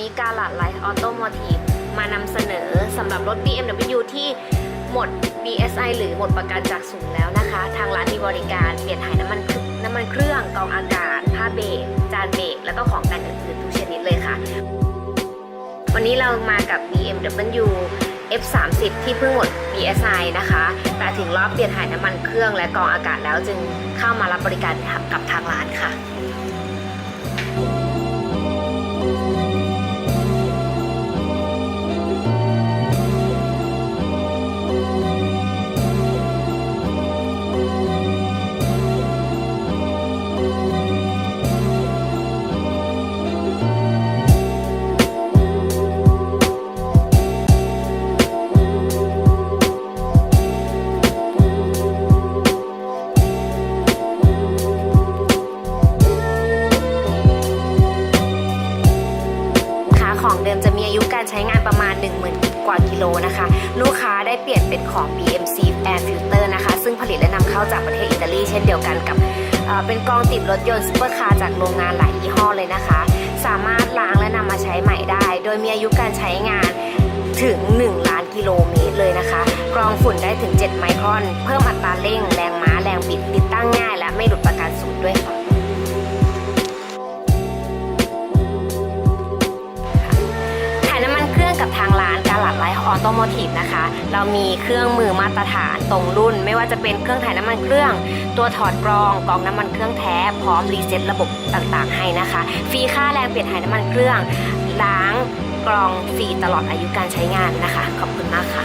นี้กาล่าไลท์ออโตมทีฟมานำเสนอสำหรับรถ BMW ที่หมด BSI หรือหมดประกันจากศูนย์แล้วนะคะ ทางร้านมีบริการเปลี่ยนถ่ายน้ำมันเครื่องน้ำมันเครื่องกองอากาศ ผ้าเบรกจานเบรกแล้วก็ของแต่งอื่นๆทุกชนิดเลยค่ะ วันนี้เรามากับ BMW F30 ที่เพิ่งหมด BSI นะคะ แต่ถึงรอบเปลี่ยนถ่ายน้ำมันเครื่องและกองอากาศแล้วจึงเข้ามารับบริการกับทางร้านค่ะ ของเดิมจะมีอายุการใช้งานประมาณ 10,000 กว่ากิโลนะคะ ลูกค้าได้เปลี่ยนเป็นของ BMC Air Filter นะคะ ซึ่งผลิตและนำเข้าจากประเทศอิตาลีเช่นเดียวกันกับเป็นกองติดรถยนต์ซุปเปอร์คาร์จากโรงงานหลายยี่ห้อเลยนะคะ สามารถล้างและนำมาใช้ใหม่ได้ โดยมีอายุการใช้งานถึง 1 ล้านกิโลเมตรเลยนะคะ กรองฝุ่นได้ถึง 7 ไมครอน เพิ่มอัตราเร่ง แรงม้า แรงบิด ติดตั้ง ออโตโมทีฟนะคะ เรามีเครื่องมือมาตรฐานตรงรุ่น ไม่ว่าจะเป็นเครื่องถ่ายน้ำมันเครื่อง ตัวถอดกรองกรองน้ำมันเครื่องแท้พร้อมรีเซ็ตระบบต่างๆ ให้นะคะ ฟรีค่าแรงเปลี่ยนถ่ายน้ำมันเครื่องล้างกรองฟรีตลอดอายุการใช้งานนะคะ ขอบคุณมากค่ะ